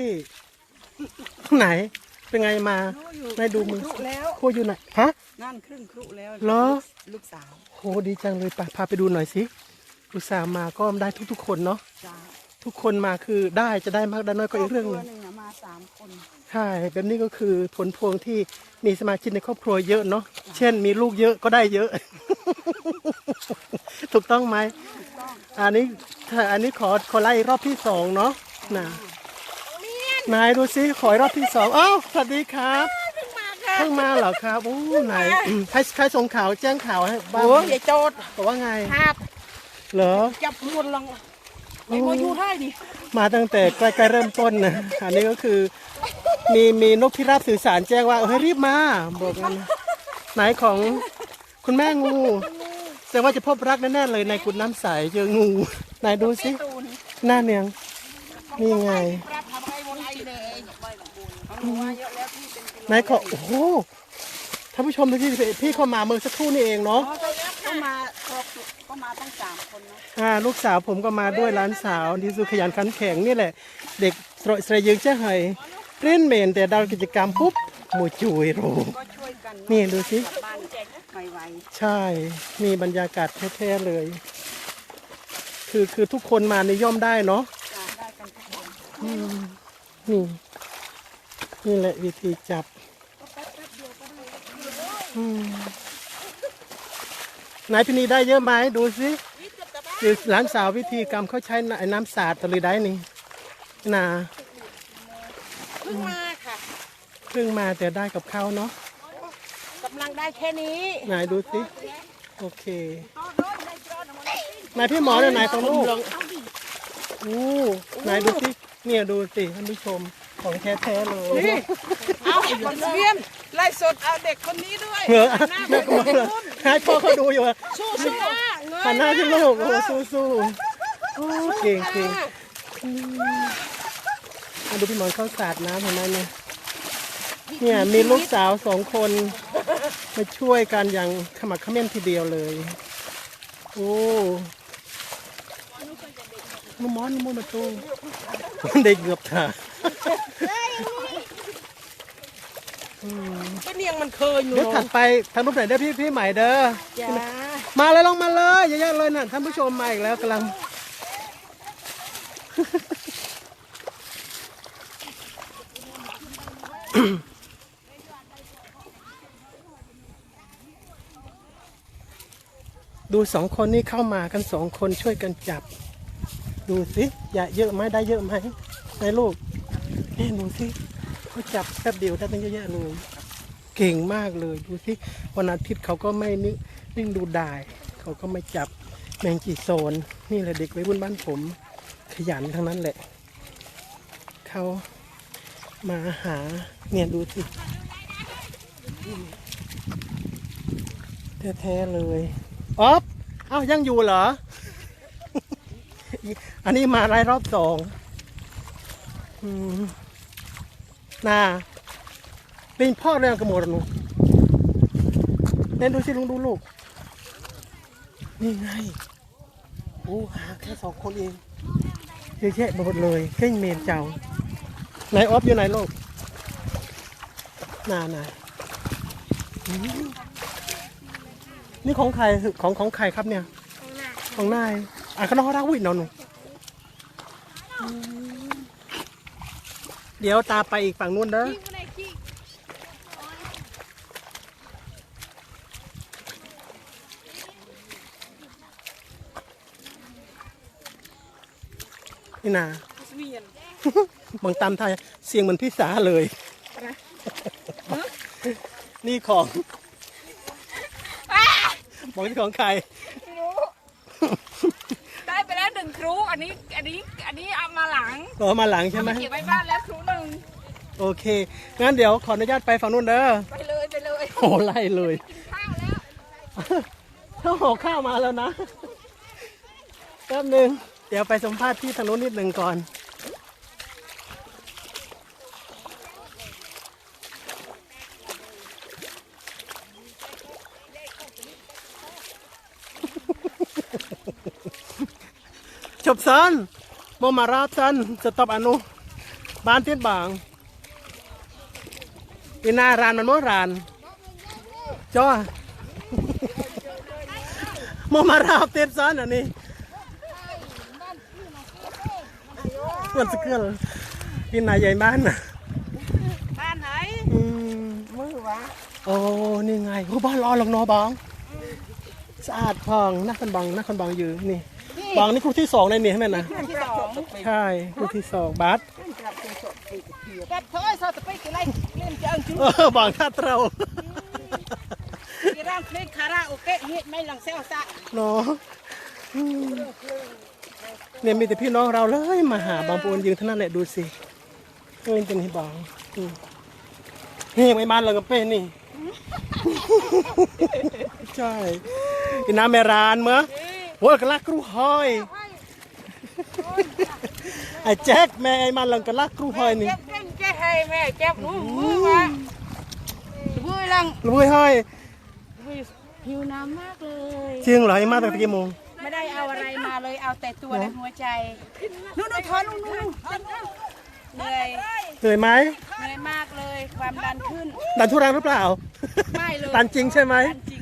ที่ไหนเป็นไงมาไหนดูมือครุแล้วครัวอยู่ไหนฮะนั่นครึ่งครุแล้วเหรอลูกสาวโหดีจังเลยไปพาไปดูหน่อยสิอุตส่าห์มาก็ได้ทุก ๆ คนเนาะจ้าทุกคนมาคือได้จะได้มากได้น้อยก็อีกเรื่องหคนึวงหนึ่งอะมาสามคนใช่แบบนี้ก็คือผลพวงที่มีสมาชิกในครอบครัวเยอะเนาะเช่นมีลูกเยอะก็ได้เยอะ ถูกต้องไหมอันนี้ถ้าอันนี้ขอขอไล่รอบที่สองเนาะนะ นายดูสิขอรอบที่สองอ้าวสวัสดีครับเพิ่งมาเหรอครับโอ้ไหนอืมใครใครส่งข่าวแจ้งข่าวให้บ้างโอ้ยอย่าโจดบอกว่าไงภาพเหรอ จับมวนลองไอ้โมยูได้ดิมาตั้งแต่ใกล้ๆเริ่มต้นนะอันนี้ก็คือมีมีนกพิราบสื่อสารแจ้งว่าเฮ้ยรีบมาบอกงั้นนะไหนของคุณแม่งูแสดงว่าจะพบรักแน่ๆเลยในกุดน้ำใสเจองู ไหนดูสิตูนหน้าเนียงนี่ไงปรับทำไมบนไอเลย เขาบอกว่าเยอะแล้วพี่เป็นกิโลไหนขอโอ้โหท่านผู้ชมที่พี่เข้ามาเมื่อสักครู่นี่เองเนาะอ๋อตอนแรกก็มาครบก็มาตั้งสามคนนะอ่าลูกสาวผมก็มาด้วยหล้านสาวที่สุขยันขันแข็งนี่แหละ เด็กสระสระยึงเจ้าเหยเล่นเมนแต่ดาวกิจกรรมปุ๊บหมูจุยโร ก็ช่วยกันนี่ดูสิ กลับบ้านแจกไวใช่ มีบรรยากาศแท้ๆเลย คือคือทุกคนมาในย่อมได้เนาะๆจ้าได้กันทุกคน อืมนี่ นี่แหละวิธีจับอืมไหนายพินีได้เยอะไหมดูสิหรือหลานสาววิธีกรรมเขาใช้น้ำน้ำสาดตะลุยได้นี่นาเพิ่งมาค่ะเพิ่งมาแต่ได้กับเขาเนาะกำลังได้แค่นี้ไหนายดูสิโอเคนายพี่หมอเนี่ยนายตรงลูกโอ้นายดูสิเนี่ยดูสิท่านผู้ชม ของแท้ๆเลยเอาคนเวียนไล่สดเอาเด็กคนนี้ด้วยเหรอหน้าแม่ก็มาเลยให้พ่อเขาดูอยู่อะสู้สู้เงหันหน้ายขึ้นลูกโอ้สู้สู้โอ้เก่งเก่งอืมอะดูพี่หมอนเข้าสาดน้ำเห็นไหมเนี่ยเนี่ยมีลูกสาวสองคนมาช่วยกันอย่างขมักเขม้นทีเดียวเลย โอ้มมอนมุนมาตูเด็กเกือบถ่า ก็เนียงมันเคยอยู่เดี๋ยวถัดไปทางรูปไหนเด้อพี่พี่ใหม่เด้อจ้ามาเลยลงมาเลยเยอะๆเลยน่ะท่านผู้ชมมาอีกแล้วกำลังดูสองคนนี้เข้ามากันสองคนช่วยกันจับ ดูสิอย่าเยอะไหมได้เยอะไหมไหนลูก นี่ดูสิเขาจับแป๊บเดียวได้ตั้งเยอะแยะเลยเก่งมากเลยดูสิวันอาทิตย์เขาก็ไม่นิ่งดูดายเขาก็ไม่จับแมงจีโซน นี่แหละเด็กไวัยรุ่นบ้านผม ขยันทั้งนั้นแหละ เขามาหาเนี่ยดูสิแท้ๆเลยอ๊อฟเอ้ายังอยู่เหรอ อันนี้มาไล่รอบสอง อืม น่าเป็นพ่อเรื่องกระโมดหนูเล่นดูสิลุงดูลูกนี่ไงโอ้หาแค่สองคนเองเยอะแยะไปหมดเลยเข่งเมนเจ้าไหนออฟอยู่ไหนลูกนานาอืมนี่ของใครของของใครครับเนี่ย ของนายอะข้างนอกรักวิ่งนอนหนูอืม เดี๋ยวตาไปอีกฝั่งนู้นเด้อนี่นาเวียนบางตามไทยเสียงเหมือนพี่สาเลย นี่ของบอกที่ของใครได้ไปแล้ว หนึ่งครูอันนี้อันนี้อันนี้เอามาหลังรอมาหลังใช่ไหมเก็บไว้บ้านแล้วครูหนึ่งโอเคงั้นเดี๋ยวขออนุญาตไปฝั่งนู้นเด้อไปเลยไปเลยโอ้ไล่เลยข้าวแล้วเขาห่อข้าวมาแล้วนะแป๊บหนึ่งเดี๋ยวไปสัมภาษณ์ที่ทางนู้นนิดหนึ่งก่อน จบซันโมมาราซันสต็อปอนุบ้านเทียดบางอีนารานมันโมรานจ้อโมมาราบเทียดซ้อนอันนี้มันสะเกือลพี่นายใหญ่บ้านน่ะบ้านไหนอืมมือวะโอ้นี่ไงโอ้บ้านรอหลงนอบองสะอาดพองนักคนบังนักคนบังอยู่นี่ บางนี่ครูที่สองในนี่ใช่ไหมนะที่สองใช่ครูที่สองบาสแกเฮ้ยสอดตะไปกี่ไรเล่นจังจุ๊เออบางท่าเตรากี่ร่างเพลงคาราโอเกะเฮ็ดไม่หลังเซลซะเนาะอืมเนี่ยมีแต่พี่น้องเราเลยมาหาบางปูนยืนเท่านั้นแหละดูสิเล่นเป็นที่บางอืมนี่ไม่มาเราก็เป็นนี่ใช่อีน้ำเมรานเมื่อ โว้ยกะลักครูหอยไอ้แจ็คแม่ไอ้มันลังกะลักครูหอยนี่เจ็บเจ็บเจ็บให้แม่เจ็บรู้มือวะมือลังลุยหอยหิวน้ำมากเลยจริงเหรอไอ้มาตั้งแต่กี่โมงไม่ได้เอาอะไรมาเลยเอาแต่ตัวและหัวใจนู่นนู่นทอนนู่นนู่นเหนื่อยเหนื่อยไหมเหนื่อยมากเลยความดันขึ้นดันทุรังหรือเปล่าไม่เลยตันจริงใช่ไหมดันจริง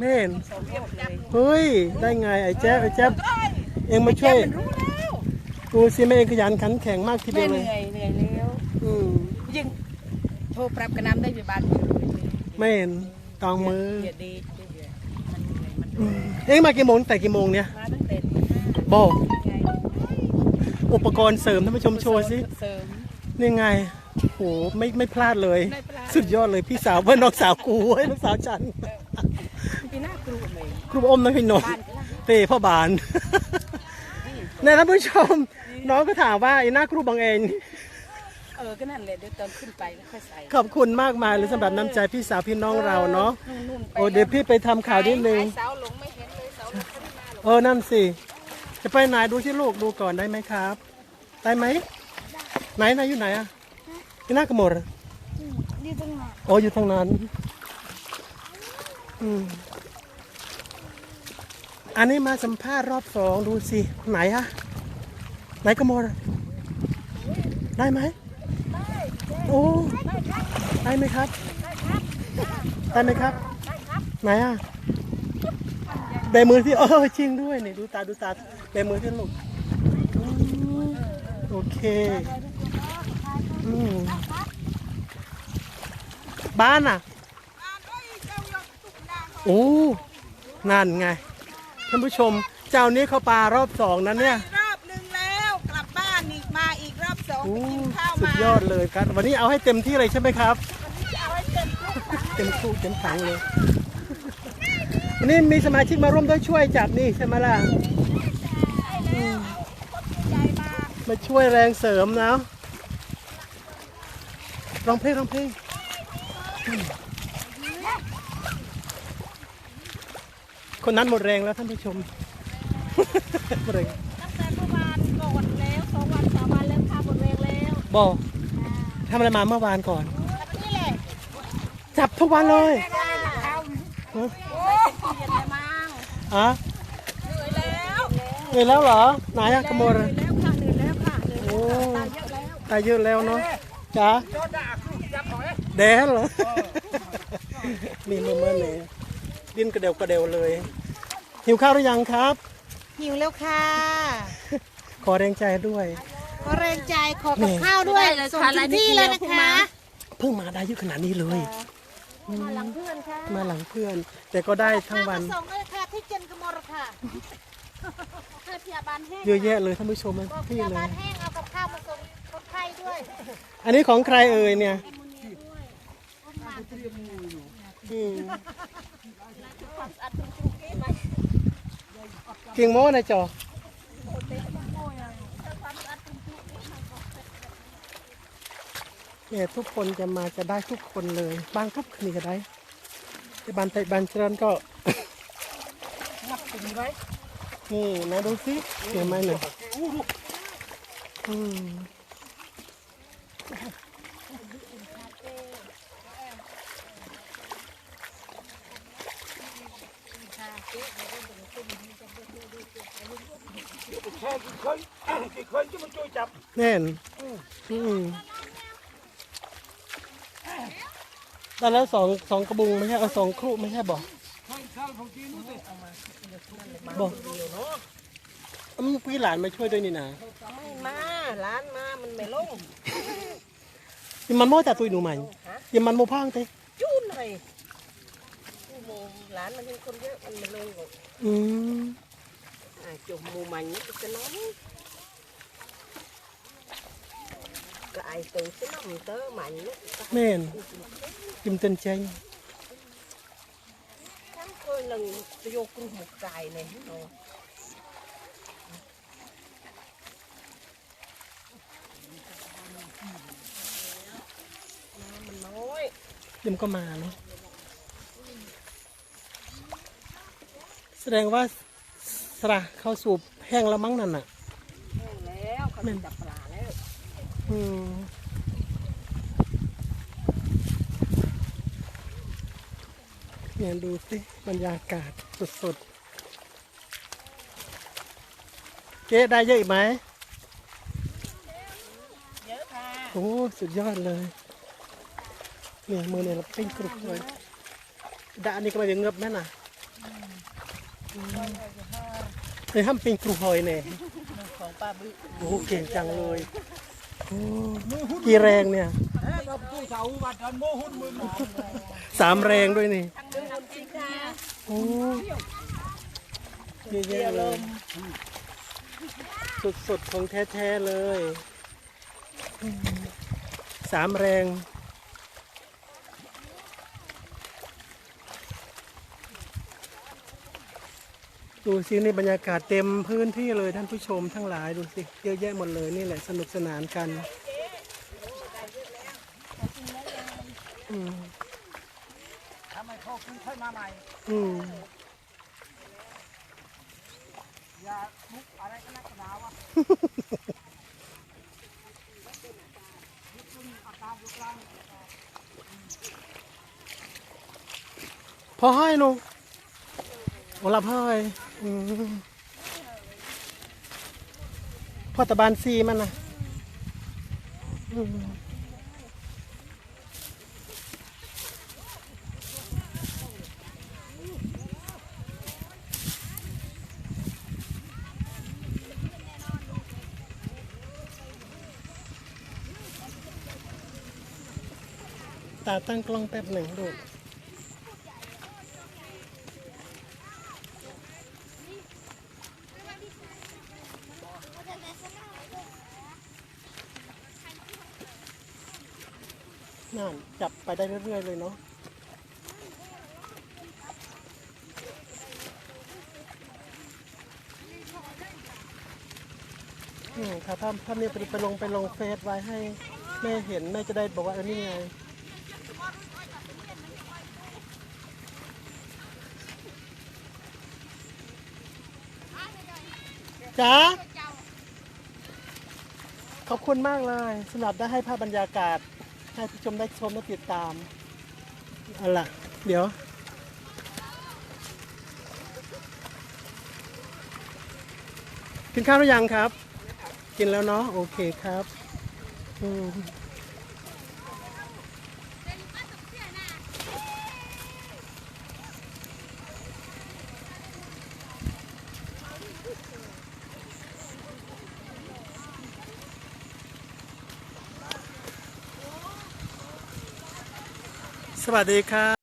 แม่นสมเก็บเลยเฮ้ย ได้ไงไอ้แจ๊คไอ้แจ๊คเองมาช่วยมันรู้แล้วกูสิแม่เองขยันขันแข็งมากทีแม่เดียวเหเลยนื่อยเหนื่อยแล้วอืมยิ่งโทรปรับกระน้ำได้ไปบ้านแม่นตองมือเดียดดีเดียดมันเหนื่อยมันอืมเองมากี่โมงแต่กี่โมงเนี่ยมาตั้งแต่ตีห้าบอกไงอุปกรณ์เสริมท่านผู้ชมโชว์สิเสริม นี่ไงโหไม่ไม่พลาดเลย ไม่พลาด สุดยอดเลยพี่สาวเพื่อนน้องสาวกูเฮ้ยน้องสาวฉัน ปีหน้ากรูเลย ครูอมนะพี่นนท์บ้านกล้าเตะพ่อบานเนี่ยท่านผู้ชม น้องก็ถามว่าไอ้หน้าครูบังเองเออก็นั่นแหละเดี๋ยวเติมขึ้นไปแล้วค่อยใส่ขอบคุณมากมายเลยสำหรับน้ำใจพี่สาวพี่น้องเราเนาะนู่นๆไปโอ้เดี๋ยวพี่ไปทำข่าวนิดนึงไอ้เสาหลงไม่เห็นเลยเสาหลงไม่ได้มาหรอกเออนั่นสิจะไปไหนดูที่ลูกดูก่อนได้ไหมครับ ได้ไหมไหนไหนอยู่ไหนอะที่หน้ากระหมดอะนี่ตรงไหนโอ้อยู่ทางนั้นอืม อันนี้มาสัมภาษณ์รอบสองดูสิ ไหนอะไหนกระหมดอะได้ไหมโอ้ได้ไหมครับ ได้ไหมครับ ไหนอะเบมือที่เออจริงด้วยนี่ดูตาดูตาเบมือที่ลูกอืมโอเคอืมบ้านอะ โอ้ นั่นไง ท่านผู้ชม เจ้านี้เขาปลารอบสองนั้นเนี่ยรอบหนึ่งแล้วกลับบ้านอีกมาอีกรอบสองโอ้ไปกินข้าวสุดมายอดเลยครับ วันนี้เอาให้เต็มที่เลยใช่ไหมครับเอาไว้เต็มทุกเต็มคู่เต็มถังเลย วันนี้มีสมาชิกมาร่วมด้วยช่วยจับนี่ใช่ไหมล่ะอืมมาช่วยแรงเสริมนะร้องเพลงร้องเพลงอืม คนนั้นหมดแรงแล้วท่านผู้ชมหมดแรงตั้งแต่เมื่อวานก่อนแล้วสองวันสามวันแล้วค่ะหมดแรงแล้วบอกทำอะไรมาเมื่อวานก่อน แบบนี้แหละจับทุกวันเลยค่ะฮะเย็นเลยมั้งอะเหนื่อยแล้วเหนื่อยแล้วเหรอไหนอะขโมยเหนื่อยแล้วค่ะเหนื่อยแล้วค่ะเหนื่อยโอ้แล้วค่ะตายเยอะแล้วตายเยอะแล้วเนาะจ้าแดนเหรอนี่เมื่อเมื่อเลย ดิ้นกระเดวกระเดวเลย หิวข้าวหรือยังครับ หิวแล้วค่ะ ขอแรงใจด้วย ขอแรงใจขอกับข้าวด้วยส่งถึงที่เลยนะคะเพิ่งมาได้เยอะขนาดนี้เลย มาหลังเพื่อนค่ะมาหลังเพื่อน แต่ก็ได้ทั้งวันมาส่งเลยค่ะที่เจนกมลค่ะเคยพยาบาลแห้งเยอะแยะเลยท่านผู้ชมบอกพพี่ยาเลบายลแห้งเอากับข้าวมาส่งคนไข้ด้วยอันนี้ของใครเอ่ยเนี่ยอืม กิ่งโม้นะจอเนี่ยทุกคนจะมาจะได้ทุกคนเลยบางทุกคนนี่ก็ได้แต่บานไทยบานเจริญก็งับถึงไว้นี่นะดูสิเห็นไหมหน่อยอืม แค่กี่คนกี่คนจะมาช่วยจับแน่นอืมได้แล้วสองสองกระบุงไม่ใช่เอาสองครุไม่ใช่บอกใช่ใช่ผมกินนู่นสิบอกอืมพี่หลานมาช่วยด้วยนี่นะไม่มาร้านมามันไม่ลงยังมันโม่จ่าตุยหนูใหม่ยังมันโม่พังเต้จูนเลย โอ้โหร้านมันเป็นคนเยอะมันไม่ลงหรอกอืมอ่าจุ่มหมูมันนี่จะน้องก็ไอ từ cái nằm tớ mạnh nhất แม่นกิมเต็นใจ tháng coi lần tôi vô cung một cài này hết rồi Mà mình nói เดี๋ยวมันก็มาเนาะแส ดงว่าสระเข้าสูบแห้งแล้วมั้งนั่นน่ะแห้งแล้วเขาจะจับปลาแล้วอืมเนี่ยดูสิบรรยากาศสดๆเจ๊ได้เยอะอีกไหมเยอะค่ะโอ้สุดยอดเลยนี่มือเนี่ยเราปิ้งกรุบเลยดาอันนี้ก็มาจะเงือบแม่น่ะ เฮ้ยห้ามปิ้งกรุบหอยเนี่ยของป้าบึ้โอ้โหเก่งจังเลยโอ้กี่แรงเนี่ยเฮ้ยเราผู้สาววัดดันโมหุ่นมือหมอสามแรงด้วยนี่ดึงคนจริงค่ะโอ้เยอะๆเลยสดๆของแท้ๆเลยอืมสามแรง ดูสินี่บรรยากาศเต็มพื้นที่เลยท่านผู้ชมทั้งหลายดูสิเยอะแยะหมดเลยนี่แหละสนุกสนานกันอืมทำไมเขาคุณค่อยมาใหม่อืมอย่ามุกอะไรก็นักหนาวะพอให้ลุงโอลับให้ พ่อตะบานซีมันนะตาตั้งกล้องแป๊บหนึ่งดู นั่นจับ ไปได้เรื่อยๆเลยเนาะอืมค่ะถ้าถ้าเนี่ยไปไปลงไปลงเฟซไว้ให้แม่เห็นแม่จะได้บอกว่าเออนี่ไงจ๋าขอบคุณมากเลยสำหรับได้ให้ภาพบรรยากาศ ให้ผู้ชมได้ชมและติดตามเอาล่ะเดี๋ยว กินข้าวหรือยังครับ กินแล้วเนาะโอเคครับอืม สวัสดีครับ